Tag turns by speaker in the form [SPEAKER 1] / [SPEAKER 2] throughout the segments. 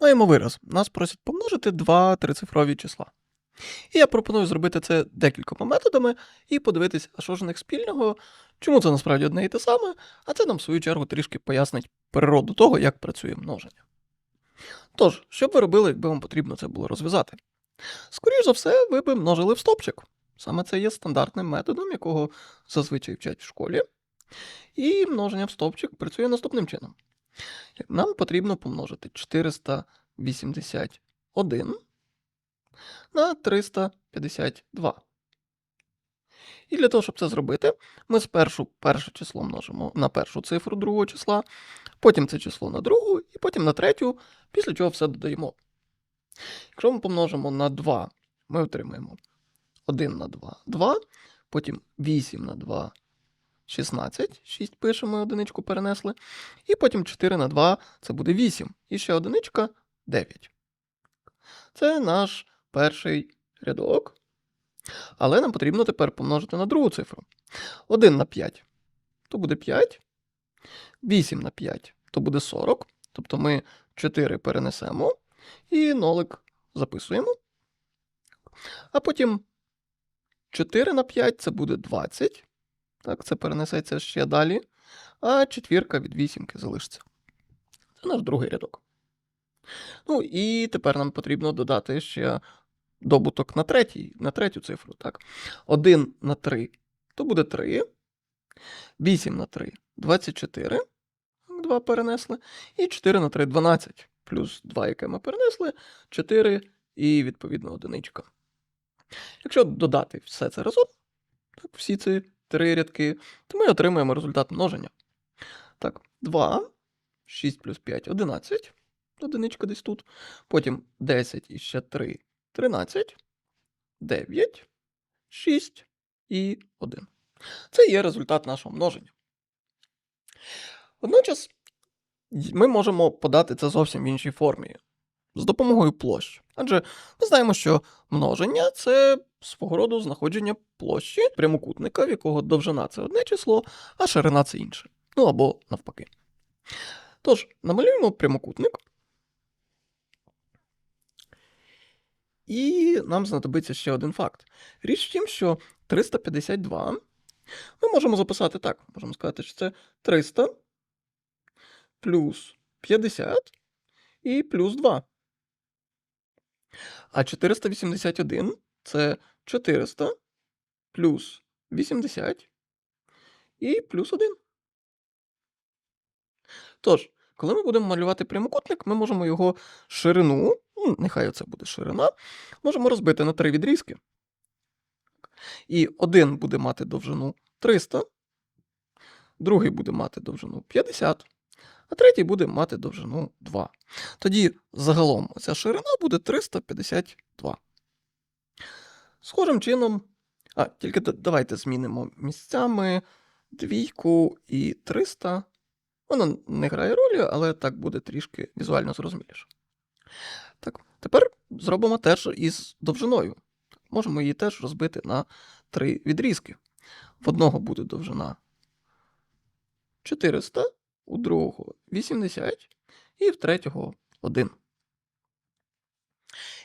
[SPEAKER 1] Маємо вираз. Нас просять помножити два трицифрові числа. І я пропоную зробити це декількома методами і подивитись, а що ж у них спільного, чому це насправді одне і те саме, а це нам, в свою чергу, трішки пояснить природу того, як працює множення. Тож, що б ви робили, якби вам потрібно це було розв'язати? Скоріше за все, ви б множили в стопчик. Саме це є стандартним методом, якого зазвичай вчать в школі. І множення в стовпчик працює наступним чином. Нам потрібно помножити 481 на 352. І для того, щоб це зробити, ми спершу перше число множимо на першу цифру другого числа, потім це число на другу, і потім на третю, після чого все додаємо. Якщо ми помножимо на 2, ми отримаємо 1 на 2 2, потім 8 на 2 16, 6 пишемо, одиничку перенесли. І потім 4 на 2 це буде 8. І ще одиничка 9. Це наш перший рядок. Але нам потрібно тепер помножити на другу цифру. 1 на 5 то буде 5. 8 на 5 то буде 40. Тобто ми 4 перенесемо і нолик записуємо. А потім 4 на 5 це буде 20. Так, це перенесеться ще далі. А четвірка від вісімки залишиться. Це наш другий рядок. Ну і тепер нам потрібно додати ще добуток на третій, на третю цифру. Так. 1 на 3 то буде 3. 8 на 3 24. 2 перенесли. І 4 на 3 12. Плюс 2, яке ми перенесли, 4 і відповідно одиничка. Якщо додати все це разом, так, всі ці три рядки, то ми отримаємо результат множення. Так, 2, 6 плюс 5 11. Одиничка десь тут. Потім 10 і ще 3 13, 9, 6 і 1. Це є результат нашого множення. Водночас ми можемо подати це зовсім в іншій формі. З допомогою площ. Адже ми знаємо, що множення це свого роду знаходження площі прямокутника, в якого довжина це одне число, а ширина це інше. Ну або навпаки. Тож, намалюємо прямокутник. І нам знадобиться ще один факт. Річ в тім, що 352 ми можемо записати так. Можемо сказати, що це 300 плюс 50 і плюс 2. А 481 це 400 плюс 80 і плюс 1. Тож, коли ми будемо малювати прямокутник, ми можемо його ширину, ну, нехай це буде ширина, можемо розбити на три відрізки. І один буде мати довжину 300, другий буде мати довжину 50, а третій буде мати довжину 2. Тоді загалом ця ширина буде 352. Схожим чином, а, тільки давайте змінимо місцями двійку і 300. Воно не грає ролі, але так буде трішки візуально зрозуміліше. Так, тепер зробимо теж із довжиною. Можемо її теж розбити на три відрізки. В одного буде довжина 400, у другого 80 і в третього 1.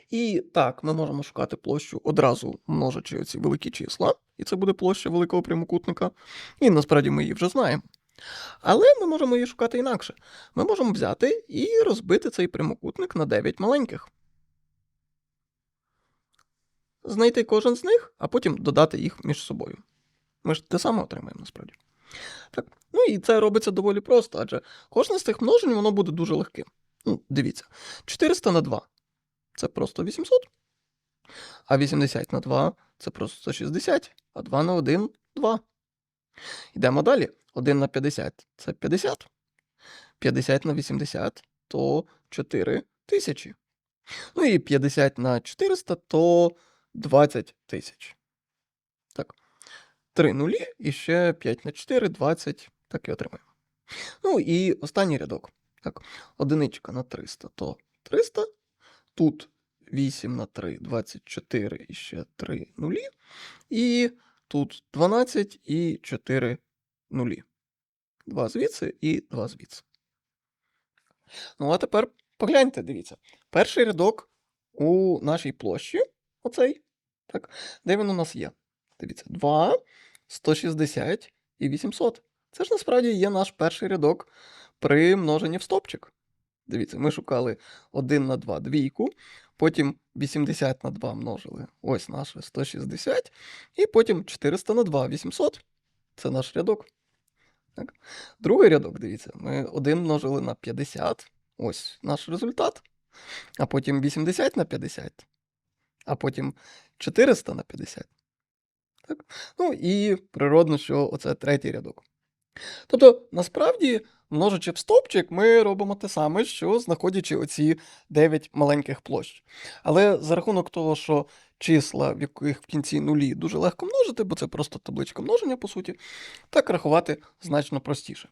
[SPEAKER 1] І так, ми можемо шукати площу одразу множачи оці великі числа, і це буде площа великого прямокутника. І насправді ми її вже знаємо. Але ми можемо її шукати інакше. Ми можемо взяти і розбити цей прямокутник на 9 маленьких. Знайти кожен з них, а потім додати їх між собою. Ми ж те саме отримаємо насправді. Так. Ну і це робиться доволі просто, адже кожне з цих множень воно буде дуже легким. Ну, Дивіться, 400 на 2 це просто 800. А 80 на 2 це просто 160, а 2 на 1 2. Йдемо далі. 1 на 50 це 50. 50 на 80 то 4 тисячі. Ну і 50 на 400 то 20 тисяч. Так. 3 нулі і ще 5 на 4 20. Так і отримаємо. Ну і останній рядок. Так, одиничка на 300 то 300. Тут 8 на 3 24 і ще 3 нулі. І тут 12 і 4 нулі. 2 звідси і 2 звідси. Ну, а тепер Погляньте, дивіться. Перший рядок у нашій площі, оцей, так, де він у нас є? Дивіться, 2, 160 і 800. Це ж насправді є наш перший рядок при множенні в стопчик. Дивіться, ми шукали 1 на 2 двійку, потім 80 на 2 множили. Ось наше 160, і потім 400 на 2 800. Це наш рядок. Так. Другий рядок, дивіться, ми 1 множили на 50. Ось наш результат. А потім 80 на 50. А потім 400 на 50. Так? Ну і природно, що оце третій рядок. Тобто, насправді, множачи в стовпчик, ми робимо те саме, що знаходячи оці 9 маленьких площ. Але за рахунок того, що числа, в яких в кінці нулі, дуже легко множити, бо це просто табличка множення, по суті, так рахувати значно простіше.